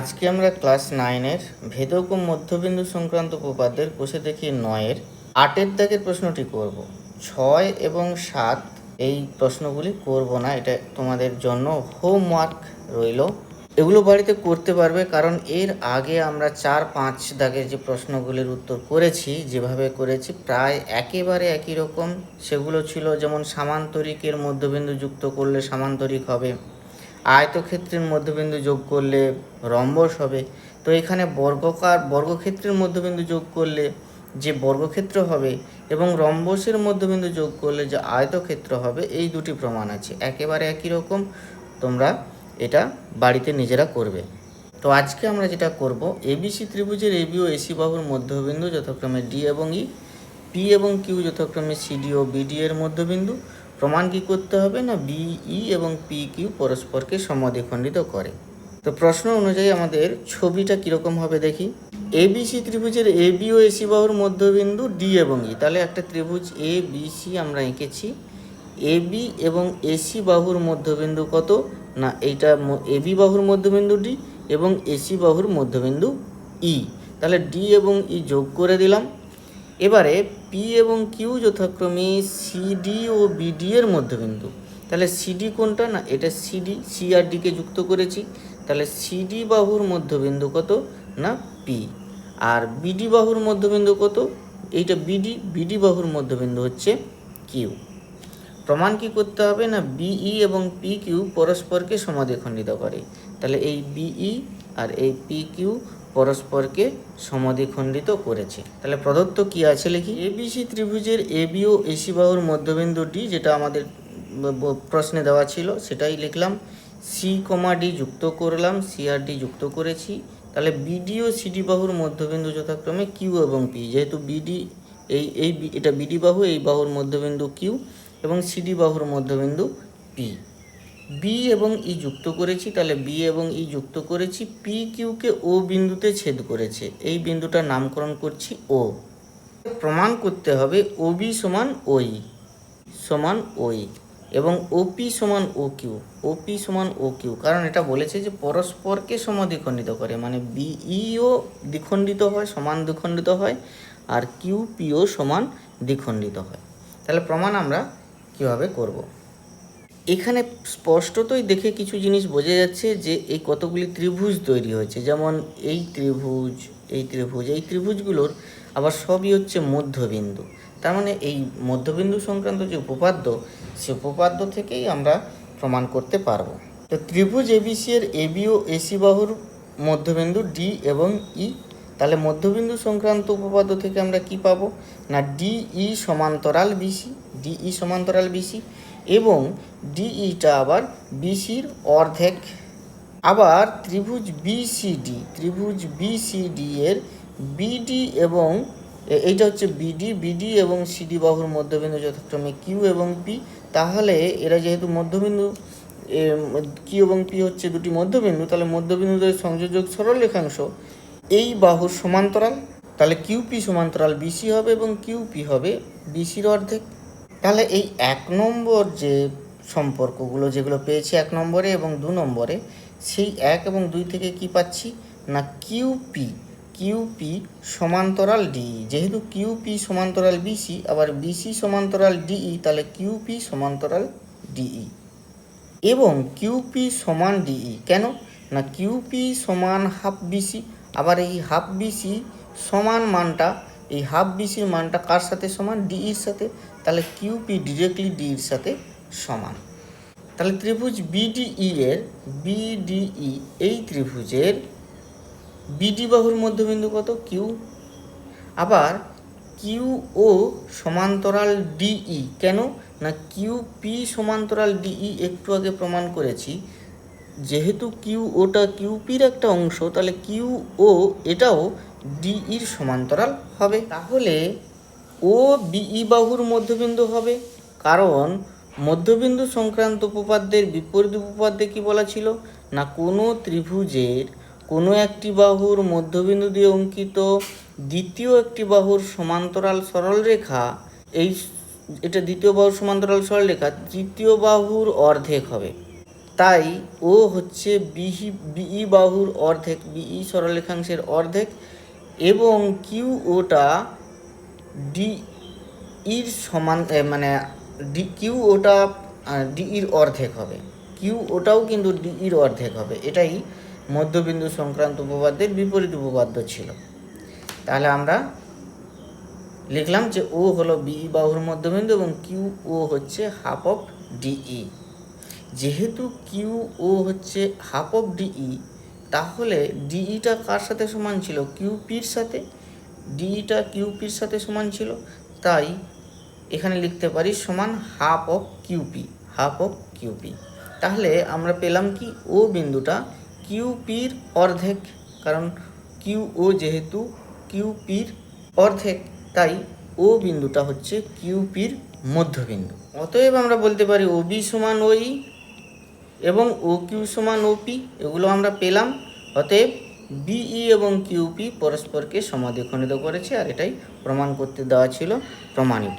আজকে আমরা ক্লাস নাইনের ভেদক ও মধ্যবিন্দু সংক্রান্ত উপপাদ্যের বসে দেখি নয়ের আটের দাগের প্রশ্নটি করব। ছয় এবং সাত এই প্রশ্নগুলি করব না, এটা তোমাদের জন্য হোমওয়ার্ক রইল। এগুলো বাড়িতে করতে পারবে কারণ এর আগে আমরা চার পাঁচ দাগের যে প্রশ্নগুলির উত্তর করেছি, যেভাবে করেছি প্রায় একেবারে একই রকম। সেগুলো ছিল যেমন সামান্তরিকের মধ্যবিন্দু যুক্ত করলে সামান্তরিক হবে আয়তক্ষেত্রের মধ্যবিন্দু যোগ করলে রম্বস হবে। তো এখানে বর্গকার, বর্গক্ষেত্রের মধ্যবিন্দু যোগ করলে যে বর্গক্ষেত্র হবে এবং রম্বসের মধ্যবিন্দু যোগ করলে যে আয়তক্ষেত্র হবে, এই দুটি প্রমাণ আছে। একেবারে একই রকম, তোমরা এটা বাড়িতে নিজেরা করবে। তো আজকে আমরা যেটা করব এবিসি ত্রিভুজের এবি ও এসি বাহুর মধ্যবিন্দু যথাক্রমে ডি এবং ই, পি এবং কিউ যথাক্রমে সিডি ও বিডি এর মধ্যবিন্দু প্রমাণ কি করতে হবে না বিই এবং পি কিউ পরস্পরকে সমদ্বিখণ্ডিত করে? তো প্রশ্ন অনুযায়ী আমাদের ছবিটা কীরকম হবে দেখি। এবিসি ত্রিভুজের এ বি ও এসি বাহুর মধ্যবিন্দু ডি এবং ই তাহলে একটা ত্রিভুজ এ বি সি আমরা এঁকেছি। এ বি এবং এসি বাহুর মধ্যবিন্দু কত? না, এইটা এ বি বাহুর মধ্যবিন্দু ডি এবং এসি বাহুর মধ্যবিন্দু ই তাহলে ডি এবং ই যোগ করে দিলাম। এবারে পি এবং কিউ যথাক্রমে সিডি ও বিডি এর মধ্যবিন্দু। তাহলে সিডি কোনটা? না, এটা সিডি সি আর ডিকে যুক্ত করেছি। তাহলে সিডি বাহুর মধ্যবিন্দু কত? না পি আর বিডি বাহুর মধ্যবিন্দু কত? এইটা বিডি বিডি বাহুর মধ্যবিন্দু হচ্ছে কিউ প্রমাণ কি করতে হবে? না বিই এবং পি কিউ পরস্পরকে সমাধিখণ্ডিত করে। তাহলে এই বিই আর এই পি কিউ পরস্পরকে সমাধিখণ্ডিত করেছে। তাহলে প্রদত্ত কি আছে লিখি? এবিসি ত্রিভুজের এবি ও এসি বাহুর মধ্যবিন্দু ডি যেটা আমাদের প্রশ্নে দেওয়া ছিল, সেটাই লিখলাম। সি কমা ডি যুক্ত করলাম সি আর ডি যুক্ত করেছি। তাহলে বিডি ও সিডি বাহুর মধ্যবিন্দু যথাক্রমে কিউ এবং পি যেহেতু বিডি এই এই এটা বিডি বাহু, এই বাহুর মধ্যবিন্দু কিউ এবং সিডি বাহুর মধ্যবিন্দু পি বি এবং ই যুক্ত করেছি, তাহলে বি এবং ই যুক্ত করেছি পি কিউকে ও বিন্দুতে ছেদ করেছে। এই বিন্দুটার নামকরণ করছি ও প্রমাণ করতে হবে ও বি সমান ওই সমান ওই এবং ওপি সমান ও কিউ ওপি সমান ও কিউ কারণ এটা বলেছে যে পরস্পরকে সমাদ্বিখণ্ডিত করে মানে বিইও দ্বিখণ্ডিত হয়, সমান দ্বিখণ্ডিত হয়, আর কিউ পিও সমান দ্বিখণ্ডিত হয়। তাহলে প্রমাণ আমরা কীভাবে করব? এখানে স্পষ্টতই দেখে কিছু জিনিস বোঝা যাচ্ছে যে এই কতগুলি ত্রিভুজ তৈরি হয়েছে। যেমন এই ত্রিভুজ এই ত্রিভুজ, এই ত্রিভুজগুলোর আবার সবই হচ্ছে মধ্যবিন্দু। তার মানে এই মধ্যবিন্দু সংক্রান্ত যে উপপাদ্য, সে উপপাদ্য থেকেই আমরা প্রমাণ করতে পারব। তো ত্রিভুজ এবিসি এর এবি ও এসি বাহুর মধ্যবিন্দু ডি এবং ই তাহলে মধ্যবিন্দু সংক্রান্ত উপপাদ্য থেকে আমরা কি পাবো? না ডিই সমান্তরাল বিসি ডিই সমান্তরাল বিসি এবং ডিইটা আবার বিসির অর্ধেক। আবার ত্রিভুজ বিসিডি ত্রিভুজ বিসিডি এর বিডি এবং এইটা হচ্ছে বিডি বিডি এবং সিডি বাহুর মধ্যবিন্দু যথাক্রমে কিউ এবং পি তাহলে এরা যেহেতু মধ্যবিন্দু কিউ এবং পি হচ্ছে দুটি মধ্যবিন্দু, তাহলে মধ্যবিন্দুদের সংযোজক সরল রেখাংশ এই বাহুর সমান্তরাল। তাহলে কিউপি সমান্তরাল বিসি হবে এবং কিউপি হবে বিসির অর্ধেক। তাহলে এই এক নম্বর যে সম্পর্কগুলো যেগুলো পেয়েছি এক নম্বরে এবং দু নম্বরে, সেই এক এবং দুই থেকে কি পাচ্ছি? না কিউপি কিউপি সমান্তরাল ডিই যেহেতু কিউপি সমান্তরাল বিসি আবার বিসি সমান্তরাল ডিই তাহলে কিউপি সমান্তরাল ডিই এবং কিউপি সমান ডিই কেন? না কিউপি সমান হাফ বিসি আবার এই হাফ বিসি সমান মানটা, এই হাফ বিসির মানটা কার সাথে সমান? ডিইর সাথে। তাহলে কিউপি ডিরেক্টলি ডিইর সাথে সমান। তাহলে ত্রিভুজ বিডিই এর বিডিই এই ত্রিভুজের বিডি বাহুর মধ্যবিন্দু কত? কিউ আবার কিউ ও সমান্তরাল ডিই কেন? না কিউ পি সমান্তরাল ডিই একটু আগে প্রমাণ করেছি। যেহেতু কিউ ওটা কিউপির একটা অংশ, তাহলে কিউ ও এটাও ডিইর সমান্তরাল হবে। তাহলে ও বিই বাহুর মধ্যবিন্দু হবে। কারণ মধ্যবিন্দু সংক্রান্ত উপপাদ্যের বিপরীত উপপাদ্যে কি বলা ছিল? না, কোনো ত্রিভুজের কোনো একটি বাহুর মধ্যবিন্দু দিয়ে অঙ্কিত দ্বিতীয় একটি বাহুর সমান্তরাল সরলরেখা এই এটা দ্বিতীয় বাহুর সমান্তরাল সরলরেখা তৃতীয় বাহুর অর্ধেক হবে। তাই ও হচ্ছে বিহি, বিই বাহুর অর্ধেক, বিই সরলরেখাংশের অর্ধেক এবং কিউ ওটা ডি ইর সমান মানে ডি কিউ ওটা ডি ইর অর্ধেক হবে। কিউ ওটাও কিন্তু ডি ইর অর্ধেক হবে। এটাই মধ্যবিন্দু সংক্রান্ত উপপাদ্যের বিপরীত উপপাদ্য ছিল। তাহলে আমরা লিখলাম যে ও হলো বিই বাহুর মধ্যবিন্দু এবং কিউ ও হচ্ছে হাফ অফ ডিই যেহেতু কিউ ও হচ্ছে হাফ অফ ডিই তাহলে ডিইটা কার সাথে সমান ছিল? কিউপির সাথে। ডিইটা কিউপির সাথে সমান ছিল, তাই এখানে লিখতে পারি সমান half of QP, half of QP. তাহলে আমরা পেলাম কি, ও বিন্দুটা কিউপির অর্ধেক, কারণ কিউ ও যেহেতু কিউপির অর্ধেক, তাই ও বিন্দুটা হচ্ছে কিউপির মধ্যবিন্দু। অতএব আমরা বলতে পারি ও বি সমান ওই এবং ও কিউ সমান ওপি, এগুলো আমরা পেলাম। অতএব বিই এবং কিউপি পরস্পরকে সমাধিখণ্ডিত করেছে আর এটাই প্রমাণ করতে দেওয়া ছিল প্রমাণিত।